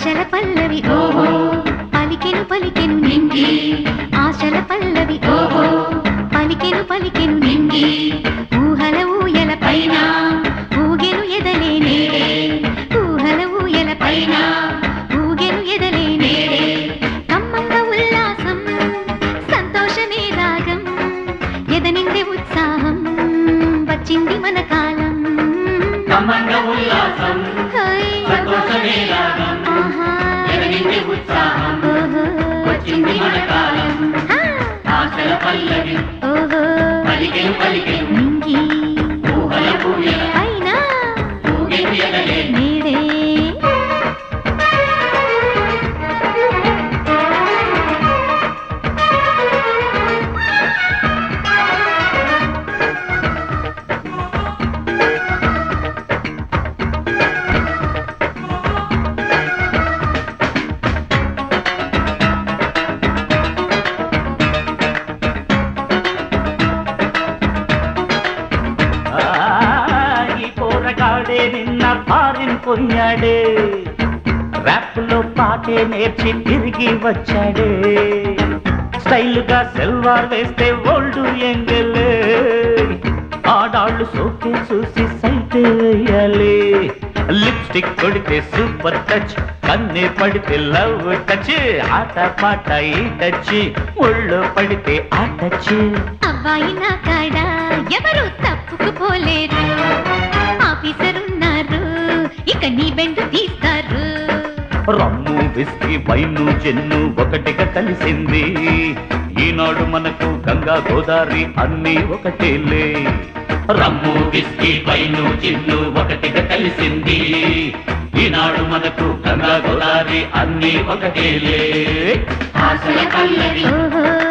ఆశల పల్లవి ఓహో. పలికెను పలికెను నింగి. ఆశల పల్లవి ఓహో. పలికెను పలికెను నింగి. ఊహల ఊయల పైన ఊగెను ఎదలే నేడే. ఊహల ఊయల పైన ఊగెను ఎదలే నేడే. కమ్మంగ ఉల్లాసం సంతోషమే రాగం ఎదనిందే ఉత్సాహం వచ్చింది మన కాలం. ఉల్లాసం సంతోషమే రాగం పలికెను పలికెను పోరగాడే నిన్న ఫారిన్ ర్యాప్లో పాటే నేర్చి తిరిగి వచ్చాడే. స్టైల్గా సెల్వార్ వేస్తే ఓల్డ్ ఎంగలే. ఆడాళ్ళు సోకే చూసి సైతే వేయాలి. లిప్స్టిక్ కొడితే సూపర్ టచ్ కన్నే పడితే లవ్ టచ్ ఆట పాట ఈ టచ్ ఒళ్ళు పడితే ఆ టచ్. అబ్బాయి నా కాడా ఎవరు తప్పుకుపోలేరు ఆఫీసర్ నీ బెండు తీస్తారు. రమ్ము విస్కీ వైను చెన్ను ఒకటిగా కలిసింది. ఈనాడు మనకు గంగా గోదావరి అన్ని ఒకటేలే. రమ్ము విస్కీ పైను చిన్ను ఒకటిగా కలిసింది. ఈనాడు మనకు గంగా గోదావరి అన్ని ఒకటేలే. ఆశల పల్లవి. ఓహో.